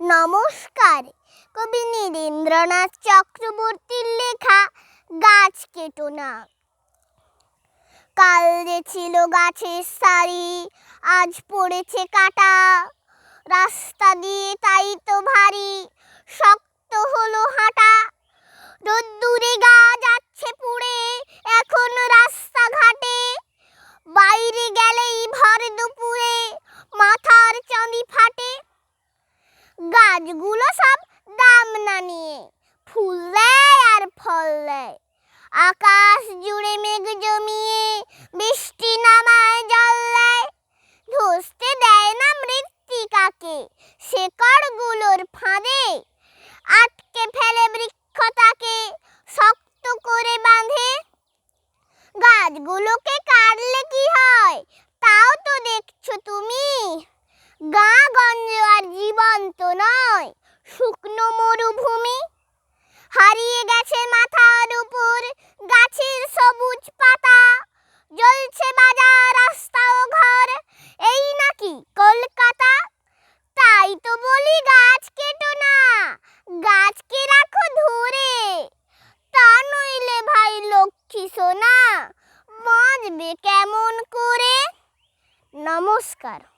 নমস্কার। কবি নীরেন্দ্রনাথ চক্রবর্তীর লেখা গাছ কেটো না। কাল যে ছিল গাছের সারি, আজ পড়েছে কাটা। রাস্তা দিয়ে তাই তো ভারী গাছগুলো সব দাম না নিয়ে, ফুল দেয় আর ফল দেয়। আকাশ জুড়ে মেঘ জমিয়ে বৃষ্টি নামায় জল দেয়। ধসতে দেয় না মৃত্তিকাকে, শেকড়গুলোর ফাঁদে। আটকে ফেলে বৃক্ষটাকে শক্ত করে বাঁধে। গাছগুলোকে কাটলে কি হয়? শুকনো মরুভূমি। হারিয়ে গেছে মাথার উপর গাছের সবুজ পাতা। জ্বলছে বাজার, রাস্তা ও ঘর। এই নাকি কলকাতা? তাই তো বলি গাছ কেটো না। গাছকে রাখো ধরে। তা নইলে ভাই লক্ষ্মী সোনা, বাঁচবে কেমন করে? নমস্কার।